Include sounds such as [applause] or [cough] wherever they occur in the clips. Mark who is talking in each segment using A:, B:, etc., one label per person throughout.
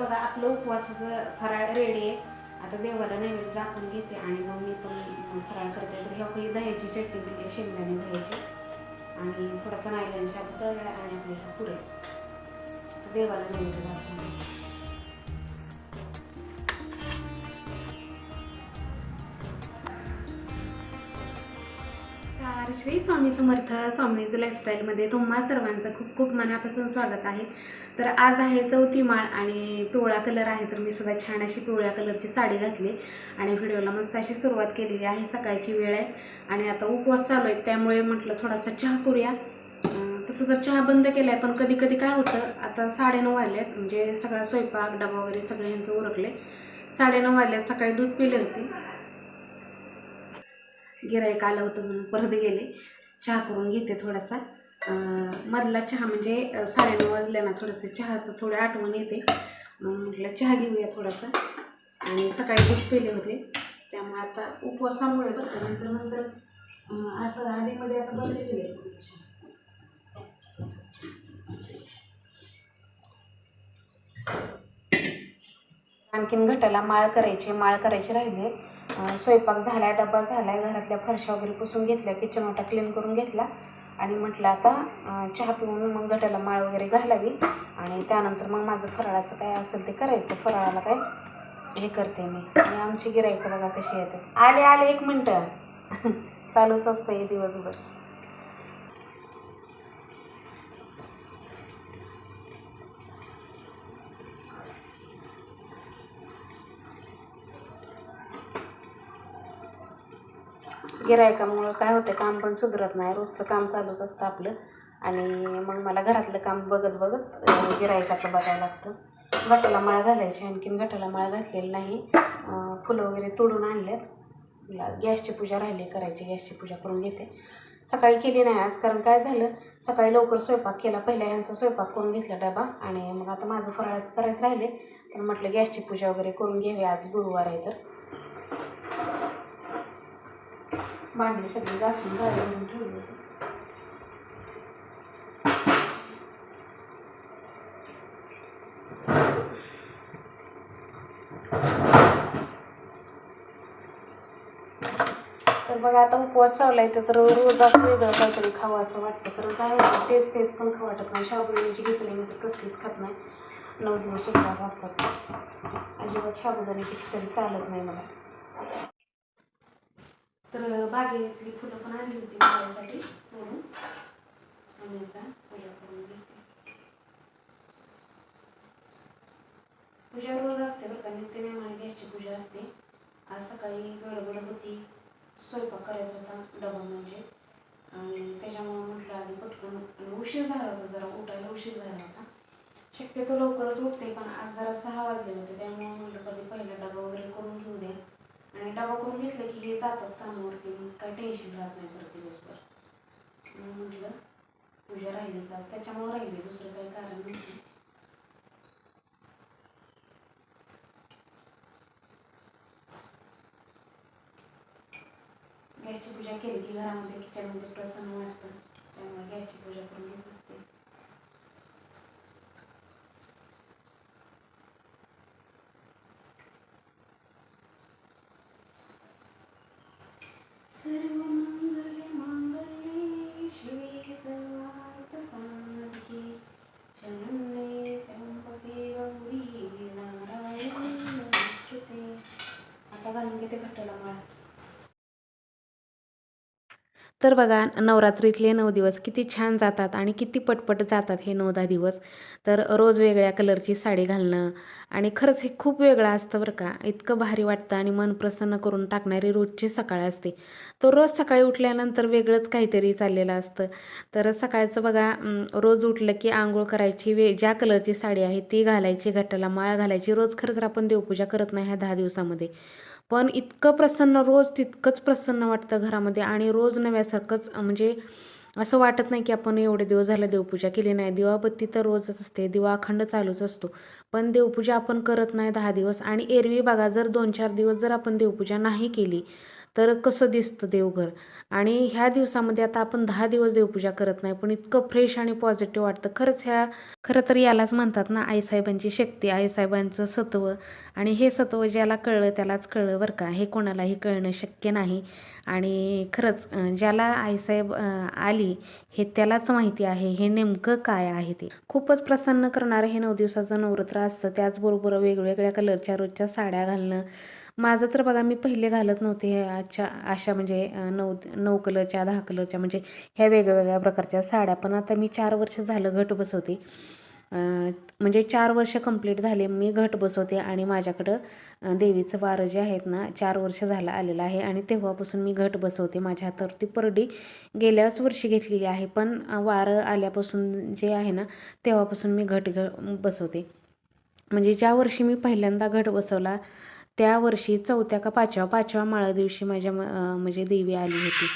A: बघा आपलं उपवासाचं फराळ रेडी आहे. आता देवाला नैवेद्य दाखवून घेते आणि मग मी पण फराळ करते. तर ह्या काही दह्याची चटणी दिली शेंगदाणे दह्याची. आणि थोडासा नायलन शाप आणि आपले पुरे देवाला नैवेद्य दाखवून श्री स्वामी समर्थ स्वामीचं लाईफस्टाईलमध्ये तुम्हा सर्वांचं खूप खूप मनापासून स्वागत आहे. तर आज आहे चौथी माळ आणि पिवळा कलर आहे तर मी सुद्धा छान अशी पिवळ्या कलरची साडी घातली आणि व्हिडिओला मस्त अशी सुरुवात केलेली आहे सकाळची वेळ आहे. आणि आता उपवास चालू आहे त्यामुळे म्हटलं थोडासा चहा करूया. तसं तर चहा बंद केला आहे पण कधी कधी काय होतं आता साडेनऊ वाजल्यात म्हणजे सगळा स्वयंपाक डबा वगैरे सगळे ह्यांचं उरकले. साडेनऊ वाजल्यात सकाळी दूध पिले होते. गिरायक आलं होतं म्हणून परत गेले. चहा करून घेते थोडासा. मधला चहा म्हणजे साडेनऊ वाजल्या ना थोडंसं चहाचं थोडं आठवण येते. मग म्हटलं चहा घेऊया थोडासा. आणि सकाळी दूध पेले होते. त्यामुळे आता उपवासामुळे बरं का. नंतर नंतर असं आधीमध्ये आता बंद गेले आणखीन घटाला माळ करायची. माळ करायची राहिली. स्वयंपाक झाला डबा झाला घरातल्या फरशा वगैरे पुसून घेतल्या किचन वाटा क्लीन करून घेतला. आणि म्हटलं आता चहा पिऊन मग गटाला माळ वगैरे घालावी. आणि त्यानंतर मग माझं फराळाचं काय असेल ते करायचं. फराळाला काय हे करते मी. आणि आमची गिराईकं बघा कशी येतात. आले आले एक मिनटं. [laughs] चालूच असतं हे दिवसभर. गिरायकामुळं काय होतं काम पण सुधरत नाही. रोजचं काम चालूच असतं आपलं. आणि मग मला घरातलं काम बघत बघत गिरायकाचं बघायला लागतं. गटाला माळ घालायची आणखीन गटाला माळ घातलेली नाही. फुलं वगैरे तोडून आणल्यात. मला गॅसची पूजा राहिली करायची गॅसची पूजा करून घेते. सकाळी केली नाही आज कारण काय झालं? सकाळी लवकर स्वयंपाक केला. पहिल्या यांचा स्वयंपाक करून घेतला डबा आणि मग आता माझं फराळाचं करायचं राहिले. तर म्हटलं गॅसची पूजा वगैरे करून घ्यावी. आज गुरुवार आहे तर. भांडी सगळी घासून झाली म्हणून ठेवली होती. तर बघा आता उपवास चावला येतं तर रोज असं वेगळं काहीतरी खावं असं वाटतं. कारण काय तेच तेच पण खावं वाटत नाही. शाबुदाण्याची खिचडी मी तर कसलीच खात नाही. नऊ दिवस उपवास असतात. अजिबात शाबुदाण्याची खिचडी चालत नाही मला. तर बागेतली फुलं पण आणली होती माझ्यासाठी म्हणून आणि आता पूजा करून घेते. पूजा रोज असते बरं का नित्य नेमाने घ्यायची पूजा असते. आज सकाळी गडबड होती स्वयंपाक करायचा होता डबा म्हणजे. आणि त्याच्यामुळं म्हटलं आधी पटकन उशीर झाला होता जरा उठायला उशीर झाला होता. शक्यतो लवकरच उठते पण आज जरा सहा वाजले होते त्यामुळे म्हटलं कधी पहिला डबा वगैरे करून घेऊ दे आणि डबा करून घेतलं की हे जातात कामावरती मग काय टेन्शन राहत नाही परत दिवसभर. म्हणून म्हटलं पूजा राहिलीच आज. त्याच्यामुळे राहिली दुसरं काही कारण नाही गॅसची पूजा केली की घरामध्ये किचनमध्ये प्रसन्न वाटतं. त्यामुळे गॅसची पूजा करून घेत असते सर्वमंगल तर बघा नवरात्रीतले नऊ दिवस किती छान जातात आणि किती पटपट जातात हे नऊ दहा दिवस. तर रोज वेगळ्या कलरची साडी घालणं आणि खरंच हे खूप वेगळं असतं बरं का. इतकं भारी वाटतं आणि मन प्रसन्न करून टाकणारी रोजची सकाळ असते. तर रोज सकाळी उठल्यानंतर वेगळंच काहीतरी चाललेलं असतं. तर सकाळचं बघा रोज उठलं की आंघोळ करायची वे ज्या कलरची साडी आहे ती घालायची घट्टाला माळ घालायची. रोज खरं तर आपण देवपूजा करत नाही ह्या दहा दिवसामध्ये. पण इतकं प्रसन्न रोज तितकंच प्रसन्न वाटतं घरामध्ये आणि रोज नव्यासारखंच म्हणजे असं वाटत नाही की आपण एवढे दिवस झालं देवपूजा केली नाही. दिवाबत्ती तर रोजच असते दिवा अखंड चालूच असतो. पण देवपूजा आपण करत नाही दहा दिवस आणि एरवी बघा जर दोन चार दिवस जर आपण देवपूजा नाही केली तर कसं दिसतं देवघर? आणि ह्या दिवसामध्ये आता आपण दहा दिवस देवपूजा करत नाही पण इतकं फ्रेश आणि पॉझिटिव्ह वाटतं. खरंच ह्या खरं तर यालाच म्हणतात ना आईसाहेबांची शक्ती आईसाहेबांचं सत्व. आणि हे सत्व ज्याला कळलं त्यालाच कळलं बरं का. हे कोणालाही कळणं शक्य नाही. आणि खरंच ज्याला आईसाहेब आली हे त्यालाच माहिती आहे. हे नेमकं काय आहे ते? खूपच प्रसन्न करणारं हे नऊ दिवसाचं नवरात्र असतं. त्याचबरोबर वेगवेगळ्या कलरच्या रोजच्या साड्या घालणं माझं तर बघा मी पहिले घालत नव्हते हे अच्छा अशा म्हणजे नऊ नऊ कलरच्या दहा कलरच्या म्हणजे ह्या वेगवेगळ्या प्रकारच्या साड्या. पण आता मी चार वर्ष झालं घट बसवते. म्हणजे चार वर्ष कंप्लीट झाले मी घट बसवते आणि माझ्याकडं देवीचं वारं जे आहेत ना चार वर्ष झालं आलेलं आहे आणि तेव्हापासून मी घट बसवते. माझ्या हातावरती परडी गेल्याच वर्षी घेतलेली आहे पण वारं आल्यापासून जे आहे ना तेव्हापासून मी घट घ बसवते. म्हणजे ज्या वर्षी मी पहिल्यांदा घट बसवला त्या वर्षी चौथ्या का पाचव्या पाचव्या माळा दिवशी माझ्या म- म्हणजे देवी आली होती.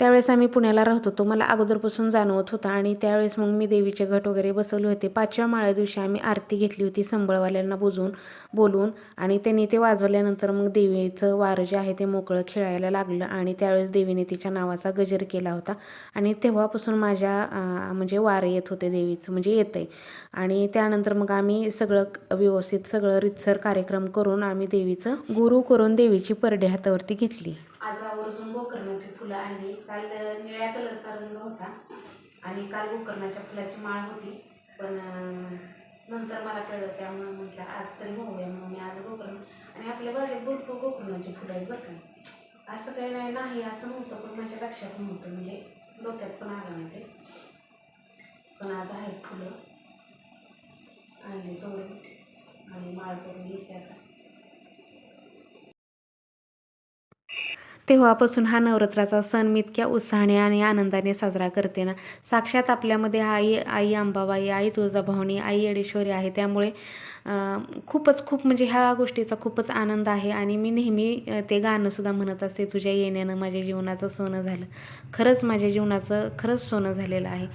A: त्यावेळेस आम्ही पुण्याला राहत. होतो मला अगोदरपासून जाणवत होता आणि त्यावेळेस मग मी देवीचे घट वगैरे बसवले होते. पाचव्या माळ्या दिवशी आम्ही आरती घेतली होती संबळवाल्यांना बोजवून बोलून आणि त्यांनी ते वाजवल्यानंतर मग देवीचं वारं जे आहे ते मोकळं खेळायला लागलं आणि त्यावेळेस देवीने तिच्या नावाचा गजर केला होता. आणि तेव्हापासून माझ्या म्हणजे वारं येत होते देवीचं म्हणजे येतं आहे आणि त्यानंतर मग आम्ही सगळं क- व्यवस्थित सगळं रितसर कार्यक्रम करून आम्ही देवीचं गुरु करून देवीची परडे हातावरती घेतली. आज आवर्जून गोकर्णाची फुलं आणली. काल निळ्या कलरचा रंग होता आणि काल गोकर्णाच्या फुलाची माळ होती. पण नंतर मला कळलं त्यामुळे म्हटलं आज तरी होऊया म्हणून मी आज गोकर्ण आणि आपल्या बागेत भरपूर गोकर्णाची फुलं आहेत बरं का. असं काही नाही नाही असं नव्हतं पण माझ्या लक्षात नव्हतं. म्हणजे डोक्यात पण आलं नाही ते. पण आज आहेत फुलं. आणली तोडून आणि माळ करून घेते आता. तेव्हापासून हा नवरात्राचा सण मी इतक्या उत्साहाने आणि आनंदाने साजरा करते ना. साक्षात आपल्यामध्ये आई आई अंबाबाई आई तुळजाभवानी आई अडेश्वरी आहे. त्यामुळे खूपच खूप म्हणजे ह्या गोष्टीचा खूपच आनंद आहे. आणि मी नेहमी ते गाणंसुद्धा म्हणत असते तुझ्या येण्यानं माझ्या जीवनाचं सोनं झालं. खरंच माझ्या जीवनाचं खरंच सोनं झालेलं आहे.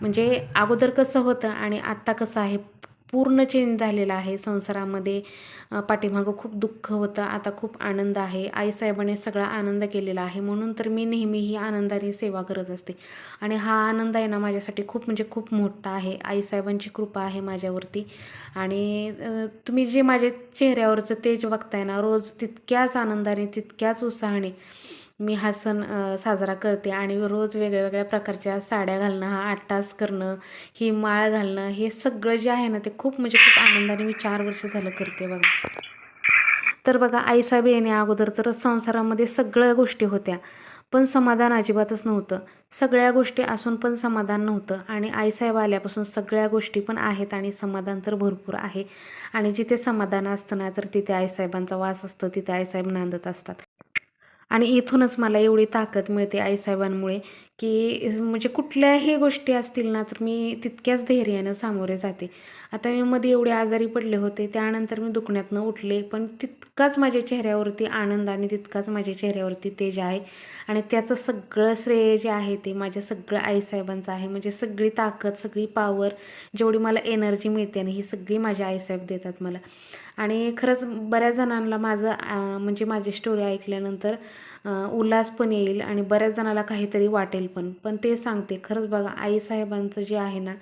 A: म्हणजे अगोदर कसं होतं आणि आत्ता कसं आहे पूर्ण चेंज झालेला आहे. संसारामध्ये पाठीमागं खूप दुःख होतं. आता खूप आनंद आहे. आईसाहेबाने सगळा आनंद केलेला आहे. म्हणून तर मी नेहमी ही आनंदाने सेवा करत असते. आणि हा आनंद आहे ना माझ्यासाठी खूप म्हणजे खूप मोठा आहे. आईसाहेबांची कृपा आहे माझ्यावरती. आणि तुम्ही जे माझ्या चेहऱ्यावरचं तेज बघताय ना रोज तितक्याच आनंदाने तितक्याच उत्साहाने मी हा सण साजरा करते आणि रोज वेगळ्या वेगळ्या प्रकारच्या साड्या घालणं हा आटास करणं ही माळ घालणं हे सगळं जे आहे ना ते खूप म्हणजे खूप आनंदाने मी चार वर्ष झालं करते बघा. तर बघा आईसाहेब येण्या अगोदर तर संसारामध्ये सगळ्या गोष्टी होत्या पण समाधान अजिबातच नव्हतं. सगळ्या गोष्टी असून पण समाधान नव्हतं आणि आईसाहेब आल्यापासून सगळ्या गोष्टी पण आहेत आणि समाधान तर भरपूर आहे. आणि जिथे समाधान असतं ना तर तिथे आईसाहेबांचा वास असतो तिथे आईसाहेब नांदत असतात. आणि इथूनच मला एवढी ताकद मिळते आईसाहेबांमुळे की म्हणजे कुठल्याही गोष्टी असतील ना तर मी तितक्याच धैर्यानं सामोरे जाते. आता मी मध्ये एवढे आजारी पडले होते त्यानंतर मी दुखण्यातनं उठले पण तितकाच माझ्या चेहऱ्यावरती आनंद आणि तितकाच माझ्या चेहऱ्यावरती तेज आहे. आणि त्याचं सगळं श्रेय जे आहे ते माझ्या सगळं आईसाहेबांचं आहे. म्हणजे सगळी ताकद सगळी पावर जेवढी मला एनर्जी मिळते ना ही सगळी माझ्या आईसाहेब देतात मला. आणि खरंच बऱ्याच जणांना माझं म्हणजे माझी स्टोरी ऐकल्यानंतर उल्हास पण येईल आणि बऱ्याच जणाला काहीतरी वाटेल पण. पण ते सांगते खरंच बघा आईसाहेबांचं जे आहे ना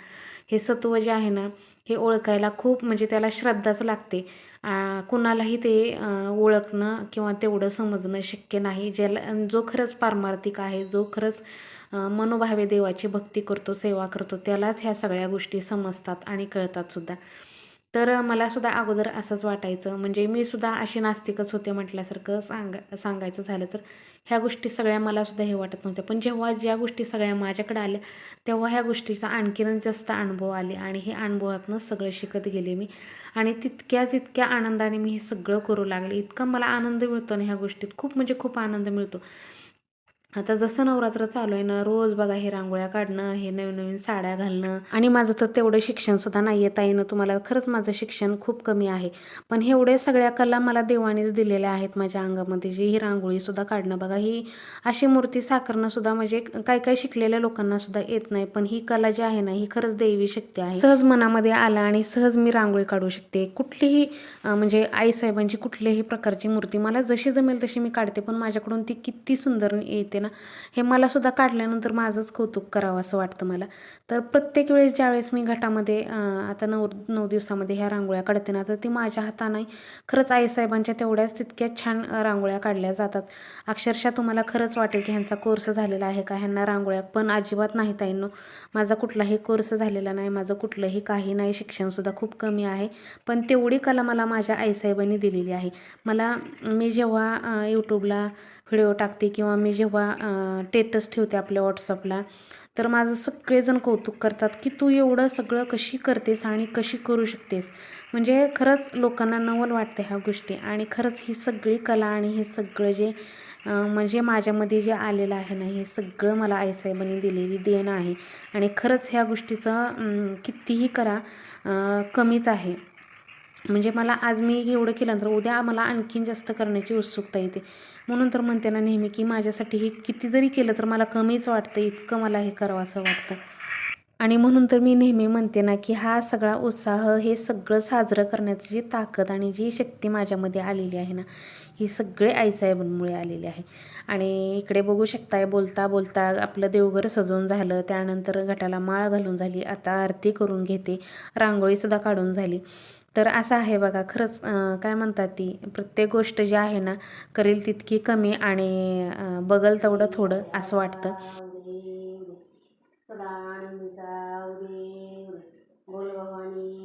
A: हे सत्व जे आहे ना हे ओळखायला खूप म्हणजे त्याला श्रद्धाच लागते. कुणालाही ते ओळखणं किंवा तेवढं समजणं शक्य नाही. ज्याला जो खरंच पारमार्थिक आहे जो खरंच मनोभावे देवाची भक्ती करतो सेवा करतो त्यालाच ह्या सगळ्या गोष्टी समजतात आणि कळतात सुद्धा. तर मला सुद्धा अगोदर असंच वाटायचं. म्हणजे मी सुद्धा अशी नास्तिकच होते म्हटल्यासारखं सांगा सांगायचं झालं तर. ह्या गोष्टी सगळ्या मला सुद्धा हे वाटत नव्हत्या. पण जेव्हा ज्या गोष्टी सगळ्या माझ्याकडे आल्या तेव्हा ह्या गोष्टीचा आणखीनच जास्त अनुभव आले आणि हे अनुभवातनं सगळं शिकत गेले मी. आणि तितक्याच इतक्या आनंदाने मी हे सगळं करू लागले इतका मला आनंद मिळतो ना ह्या गोष्टीत खूप म्हणजे खूप आनंद मिळतो. आता जसं नवरात्र चालू आहे ना रोज बघा हे रांगोळ्या काढणं हे नवीन नवीन साड्या घालणं. आणि माझं तर तेवढं शिक्षणसुद्धा नाही आहे ताईनं तुम्हाला खरंच माझं शिक्षण खूप कमी आहे. पण एवढे सगळ्या कला मला देवानेच दिलेल्या आहेत माझ्या अंगामध्ये जी ही रांगोळीसुद्धा काढणं. बघा ही अशी मूर्ती साकारणं सुद्धा म्हणजे काय काय शिकलेल्या लोकांना सुद्धा येत नाही पण ही कला जी आहे ना ही खरंच दैवी शक्ती आहे. सहज मनामध्ये आला आणि सहज मी रांगोळी काढू शकते. कुठलीही म्हणजे आईसाहेबांची कुठल्याही प्रकारची मूर्ती मला जशी जमेल तशी मी काढते पण माझ्याकडून ती किती सुंदर येते ना? हे मला सुद्धा काढल्यानंतर माझंच कौतुक करावं असं वाटतं मला. तर प्रत्येक वेळेस ज्यावेळेस मी घटामध्ये आता नऊ नऊ दिवसामध्ये ह्या रांगोळ्या काढते ना तर ती माझ्या हाताने खरंच आईसाहेबांच्या तेवढ्याच तितक्या छान रांगोळ्या काढल्या जातात. अक्षरशः तुम्हाला खरंच वाटेल की ह्यांचा कोर्स झालेला आहे का? ह्यांना रांगोळ्या पण अजिबात नाही ताईंनो. माझा कुठलाही कोर्स झालेला नाही माझं कुठलंही काही नाही शिक्षणसुद्धा खूप कमी आहे. पण तेवढी कला मला माझ्या आईसाहेबांनी दिलेली आहे. मला मी जेव्हा यूट्यूबला व्हिडिओ टाकते किंवा मी जेव्हा टेटस ठेवते आपल्या व्हॉट्सअपला तर माझं सगळेजण कौतुक करतात की तू एवढं सगळं कशी करतेस आणि कशी करू शकतेस. म्हणजे खरंच लोकांना नवल वाटते ह्या गोष्टी आणि खरंच ही सगळी कला आणि हे सगळं जे म्हणजे माझ्यामध्ये जे आलेलं आहे ना हे सगळं मला आईसाहेबांनी दिलेली देण आहे. आणि खरंच ह्या गोष्टीचं कितीही करा कमीच आहे. म्हणजे मला आज मी एवढं केलं तर उद्या मला आणखीन जास्त करण्याची उत्सुकता येते. म्हणून तर म्हणते ना नेहमी की माझ्यासाठी हे किती जरी केलं तर मला कमीच वाटतं इतकं मला हे करावं असं वाटतं. आणि म्हणून तर मी नेहमी म्हणते ना की हा सगळा उत्साह हे सगळं साजरं करण्याची जी ताकद आणि जी शक्ती माझ्यामध्ये आलेली आहे ना ही सगळे आईसाहेबांमुळे आलेली आहे. आणि इकडे बघू शकताय बोलता बोलता आपलं देवघर सजवून झालं त्यानंतर गटाला माळ घालून झाली आता आरती करून घेते रांगोळीसुद्धा काढून झाली. तर असं आहे बघा खरंच काय म्हणतात ती प्रत्येक गोष्ट जी आहे ना करेल तितकी कमी आणि बगल तेवढं थोडं असं वाटतं. सदा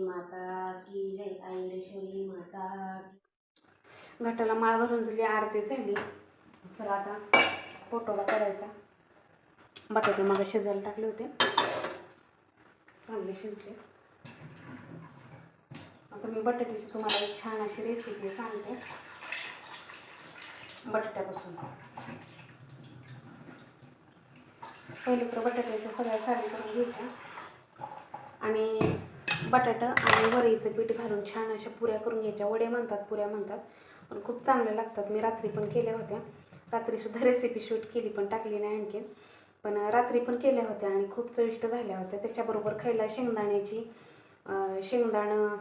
A: माता की जय माता. घाटाला माळ भरून झाली आरती झाली. चला आता फोटोला करायचा बटाटे मग शिजायला टाकले होते. चांगले शिजले. आता मी बटाट्याची तुम्हाला एक छान अशी रेसिपी सांगते. बटाट्यापासून. पहिले तर बटाट्याच्या सगळ्या साडी करून घ्यायच्या आणि बटाटा आणि वरईचं पीठ घालून छान अशा पुऱ्या करून घ्यायच्या. वडे म्हणतात पुऱ्या म्हणतात पण खूप चांगल्या लागतात. मी रात्री पण केल्या होत्या. रात्रीसुद्धा रेसिपी शूट केली पण टाकली नाही आणखीन. पण रात्री पण केल्या होत्या आणि खूप चविष्ट झाल्या होत्या. त्याच्याबरोबर खायला शेंगदाण्याची शेंगदाणं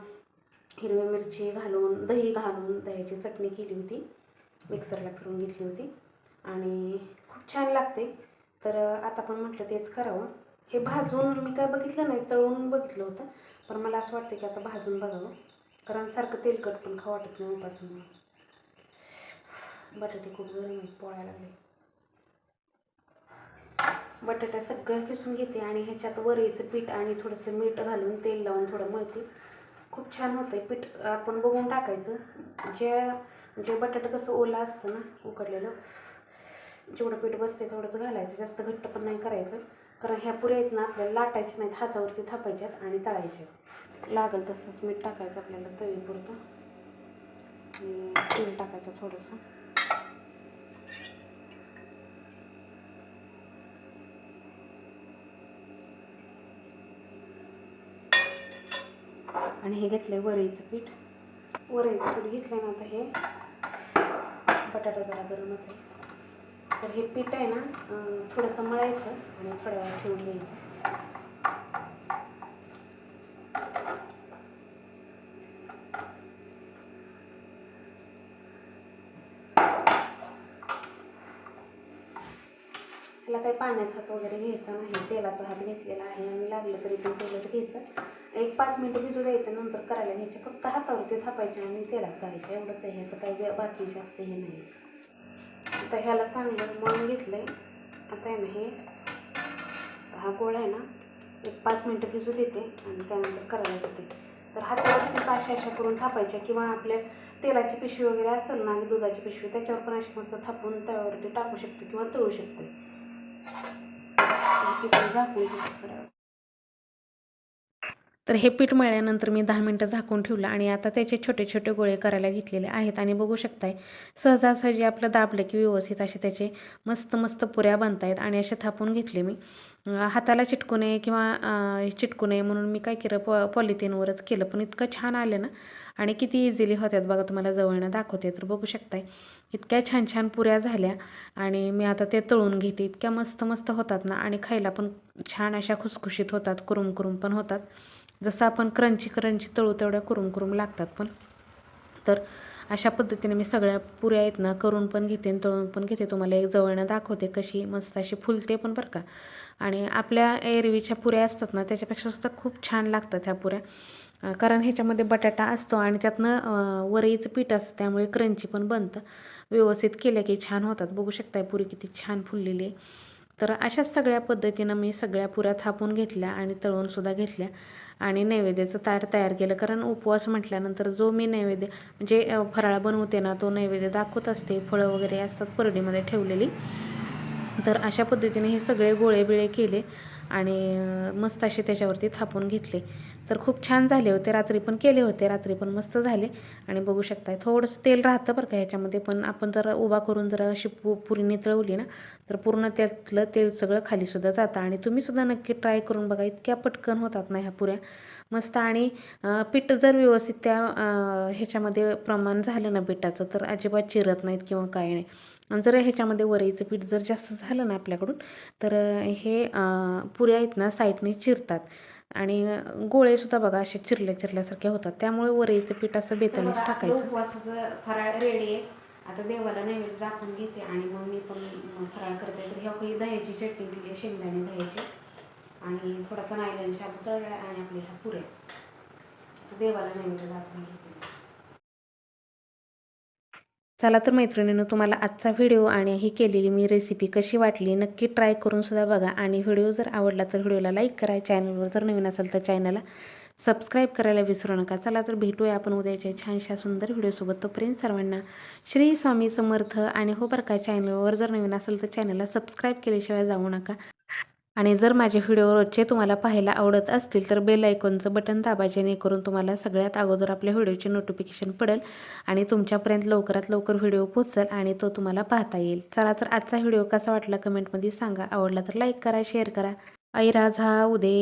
A: हिरवी मिरची घालून दही घालून दह्याची चटणी केली होती. मिक्सरला फिरून घेतली होती. आणि खूप छान लागते. तर आता पण म्हटलं तेच करावं. हे भाजून मी काय बघितलं नाही तळून बघितलं होतं. पण मला असं वाटतं की आता भाजून बघावं. कारण सारखं तेलकट पण खा वाटत नाही उपासून. बटाटे खूप गरम आहेत पोळायला लागले. बटाटा सगळं किसून घेते आणि ह्याच्यात वरईचं पीठ आणि थोडंसं मीठ घालून तेल लावून थोडं मळते. खूप छान होतं आहे पीठ आपण बघून टाकायचं. जे जे बटाटा कसं ओलं असतं ना उकडलेलं जेवढं पीठ बसते तेवढंच घालायचं. जास्त घट्ट पण नाही करायचं. कारण ह्या पुऱ्या आहेत ना आपल्याला लाटायच्या नाहीत. हातावरती थापायच्यात आणि तळायच्या. लागेल तसंच मीठ टाकायचं आपल्याला चवीपुरतं. आणि तेल टाकायचं थोडंसं. आणि हे घेतलं आहे वरईचं पीठ. वरईचं पीठ घेतलं ना आता हे. बटाटा जरा गरमच आहे. तर हे पीठ आहे ना थोडंसं मळायचं आणि थोड्या वेळा ठेवून द्यायचं त्याला काही पाण्याचा हात वगैरे घ्यायचा नाही तेलाचा हात घेतलेला आहे. आणि लागलं तरी पण तेलच घ्यायचं. एक पाच मिनटं भिजू द्यायचं नंतर करायला घ्यायचे. फक्त हातावरती थापायचे आणि तेलात करायचं एवढंच आहे. ह्याचं काही बाकी जास्त हे नाही. आता ह्याला चांगलं मळून घेतलं आहे आता आहे ना हे हा गोळ आहे ना एक पाच मिनटं भिजू देते आणि त्यानंतर करायला देते. तर हातावरती अशा अशा करून थापायच्या किंवा आपल्या तेलाची पिशवी वगैरे असेल ना आणि दुधाची पिशवी त्याच्यावर पण अशी मस्त थापून त्यावरती टाकू शकतो किंवा तळू शकतो झाकून तर हे पीठ मळल्यानंतर मी दहा मिनटं झाकून ठेवलं आणि आता त्याचे छोटे छोटे गोळे करायला घेतलेले आहेत आणि बघू शकताय सहजासहजी आपलं दाबलं की व्यवस्थित असे त्याचे मस्त मस्त पुऱ्या बनतायत आहेत आणि असे थापून घेतले मी. हाताला चिटकू नये किंवा चिटकू नये म्हणून मी काय केलं पॉ पॉलिथिनवरच केलं पण इतकं छान आलं ना आणि किती इझिली होत्यात बघा तुम्हाला जवळनं दाखवते तर बघू शकताय. इतक्या छान छान पुऱ्या झाल्या आणि मी आता ते तळून घेते. इतक्या मस्त मस्त होतात ना आणि खायला पण छान अशा खुसखुशीत होतात कुरुम कुरुम पण होतात. जसं आपण क्रंची क्रंची तळू तेवढ्या कुरुम कुरुम लागतात पण. तर अशा पद्धतीने मी सगळ्या पुऱ्या आहेत ना करून पण घेते आणि तळून पण घेते. तुम्हाला एक जवळनं दाखवते कशी मस्त अशी फुलते पण बरं का. आणि आपल्या एरवीच्या पुऱ्या असतात ना त्याच्यापेक्षा सुद्धा खूप छान लागतात ह्या पुऱ्या. कारण ह्याच्यामध्ये बटाटा असतो आणि त्यातनं वरईचं पीठ असतं त्यामुळे क्रंची पण बनतं. व्यवस्थित केल्या की छान होतात. बघू शकताय पुरी किती छान फुललेली आहे. तर अशाच सगळ्या पद्धतीनं मी सगळ्या पुऱ्या थापून घेतल्या आणि तळूनसुद्धा घेतल्या. आणि नैवेद्याचं ताट तयार केलं. कारण उपवास म्हटल्यानंतर जो मी नैवेद्य म्हणजे फराळ बनवते ना तो नैवेद्य दाखवत असते. फळं वगैरे असतात परडीमध्ये ठेवलेली. तर अशा पद्धतीने हे सगळे गोळे बिळे केले आणि मस्त असे त्याच्यावरती थापून घेतले. तर खूप छान झाले होते. रात्री पण केले होते. रात्री पण मस्त झाले. आणि बघू शकताय थोडंसं तेल राहतं बरं का ह्याच्यामध्ये पण आपण जर उभा करून जर अशी पु पुरी नितळवली ना तर पूर्ण त्यातलं तेल सगळं खालीसुद्धा जातं. आणि तुम्हीसुद्धा नक्की ट्राय करून बघा इतक्या पटकन होतात ना ह्या पुऱ्या. मस्त आणि पीठ जर व्यवस्थित त्या ह्याच्यामध्ये प्रमाण झालं ना पिठाचं तर अजिबात चिरत नाहीत किंवा काय नाही. आणि जर ह्याच्यामध्ये वरईचं पीठ जर जास्त झालं ना आपल्याकडून तर हे पुऱ्या आहेत ना साईडने चिरतात. आणि गोळेसुद्धा बघा असे चिरल्या चिरल्यासारखे होतात. त्यामुळे वरईचं पीठ असं बेतणीच टाकायचं. उपवासाचं फराळ रेडी आहे आता देवाला नैवेद्य दाखवून घेते आणि मग मी पण फराळ करते. तर ह्या काही दह्याची चटणी केली आहे शेंगदाणे दह्याची. आणि थोडासा नायलन शाबू तळला आणि आपल्या ह्या पुऱ्या. आता देवाला नैवेद्य दाखवून घेते. चला तर मैत्रिणीनं तुम्हाला आजचा व्हिडिओ आणि ही केलेली मी रेसिपी कशी वाटली नक्की ट्राय करून सुद्धा बघा. आणि व्हिडिओ जर आवडला तर व्हिडिओला लाईक करा. चॅनलवर जर नवीन असेल तर चॅनलला सबस्क्राईब करायला विसरू नका. चला तर भेटूया आपण उद्याच्या छानशा सुंदर व्हिडिओसोबत तोपर्यंत सर्वांना श्री स्वामी समर्थ. आणि हो बरं का चॅनलवर जर नवीन असेल तर चॅनलला सबस्क्राईब केल्याशिवाय जाऊ नका. आणि जर माझे व्हिडिओ रोजचे तुम्हाला पाहायला आवडत असतील तर बेल आयकॉनचं बटन दाबा जेणेकरून तुम्हाला सगळ्यात अगोदर आपल्या व्हिडिओचे नोटिफिकेशन पडेल आणि तुमच्यापर्यंत लवकरात लवकर व्हिडिओ पोचेल आणि तो तुम्हाला पाहता येईल. चला तर आजचा व्हिडिओ कसा वाटला कमेंटमध्ये सांगा. आवडला तर लाईक करा शेअर करा. ऐराज हा उदे